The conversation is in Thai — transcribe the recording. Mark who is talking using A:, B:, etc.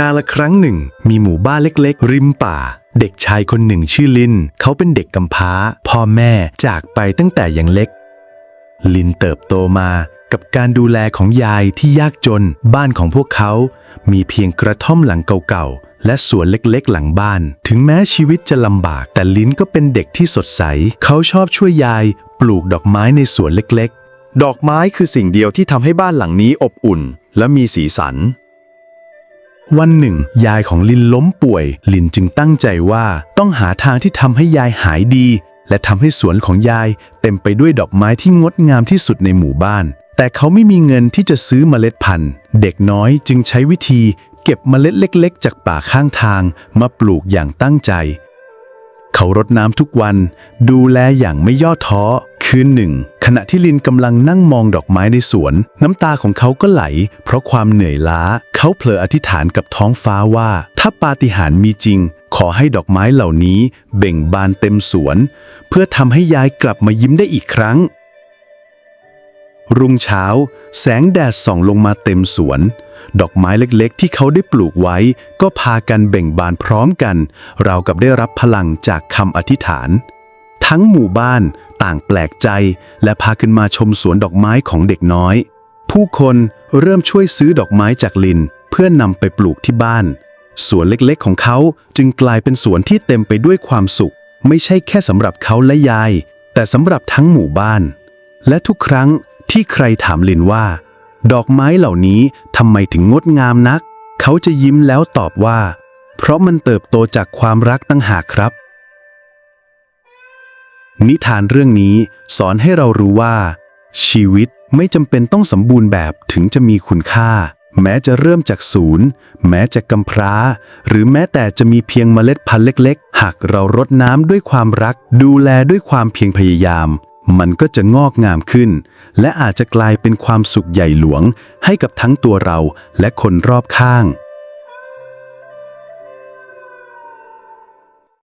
A: กาละครั้งหนึ่ง มีหมู่บ้านเล็กๆ ริมป่า เด็กชายคนหนึ่งชื่อลิน เขาเป็นเด็กกำพร้า พ่อแม่จากไปตั้งแต่ยังเล็ก ลินเติบโตมากับการดูแลของยายที่ยากจน บ้านของพวกเขา มีเพียงกระท่อมหลังเก่าๆ และสวนเล็กๆ หลังบ้าน ถึงแม้ชีวิตจะลำบาก แต่ลินก็เป็นเด็กที่สดใส เขาชอบช่วยยาย ปลูกดอกไม้ในสวนเล็กๆ
B: ดอกไม้คือสิ่งเดียวที่ทำให้บ้านหลังนี้อบอุ่น และมีสีสัน
A: วันหนึ่ง ยายของลินล้มป่วย ลินจึงตั้งใจว่าต้องหาทางที่ทำให้ยายหายดี และทำให้สวนของยายเต็มไปด้วยดอกไม้ที่งดงามที่สุดในหมู่บ้าน แต่เขาไม่มีเงินที่จะซื้อเมล็ดพันธุ์ เด็กน้อยจึงใช้วิธี เก็บเมล็ดเล็ก ๆ จากป่าข้างทางมาปลูกอย่างตั้งใจ เขารดน้ำทุกวัน ดูแลอย่างไม่ย่อท้อคืนหนึ่ง ขณะที่ลินกำลังนั่งมองดอกไม้ในสวน น้ำตาของเขาก็ไหล เพราะความเหนื่อยล้า เขาเผลออธิษฐานกับท้องฟ้าว่า ถ้าปาฏิหาริย์มีจริง ขอให้ดอกไม้เหล่านี้เบ่งบานเต็มสวน เพื่อทำให้ยายกลับมายิ้มได้อีกครั้ง รุ่งเช้า แสงแดดส่องลงมาเต็มสวน ดอกไม้เล็กๆ ที่เขาได้ปลูกไว้ ก็พากันเบ่งบานพร้อมกัน ราวกับได้รับพลังจากคำอธิษฐาน ทั้งหมู่บ้านต่างแปลกใจ และพาขึ้นมาชมสวนดอกไม้ของเด็กน้อยผู้คนเริ่มช่วยซื้อดอกไม้จากลิน พื่อนำไปปลูกที่บ้าน สวนเล็กๆของเขาจึงกลายเป็นสวนที่เต็มไปด้วยความสุข ไม่ใช่แค่สำหรับเขาและยาย แต่สำหรับทั้งหมู่บ้าน และทุกครั้งที่ใครถามลินว่า ดอกไม้เหล่านี้ทำไมถึงงดงามนัก เขาจะยิ้มแล้วตอบว่า เพราะมันเติบโตจากความรักตั้งหากครับ นิทานเรื่องนี้สอนให้เรารู้ว่า ชีวิตไม่จำเป็นต้องสมบูรณ์แบบถึงจะมีคุณค่า แม้จะเริ่มจากศูนย์ แม้จะกำพร้า หรือแม้แต่จะมีเพียงเมล็ดพันธุ์เล็ก ๆ หากเรารดน้ำด้วยความรัก ดูแลด้วยความเพียงพยายาม มันก็จะงอกงามขึ้น และอาจจะกลายเป็นความสุขใหญ่หลวง ให้กับทั้งตัวเราและคนรอบข้าง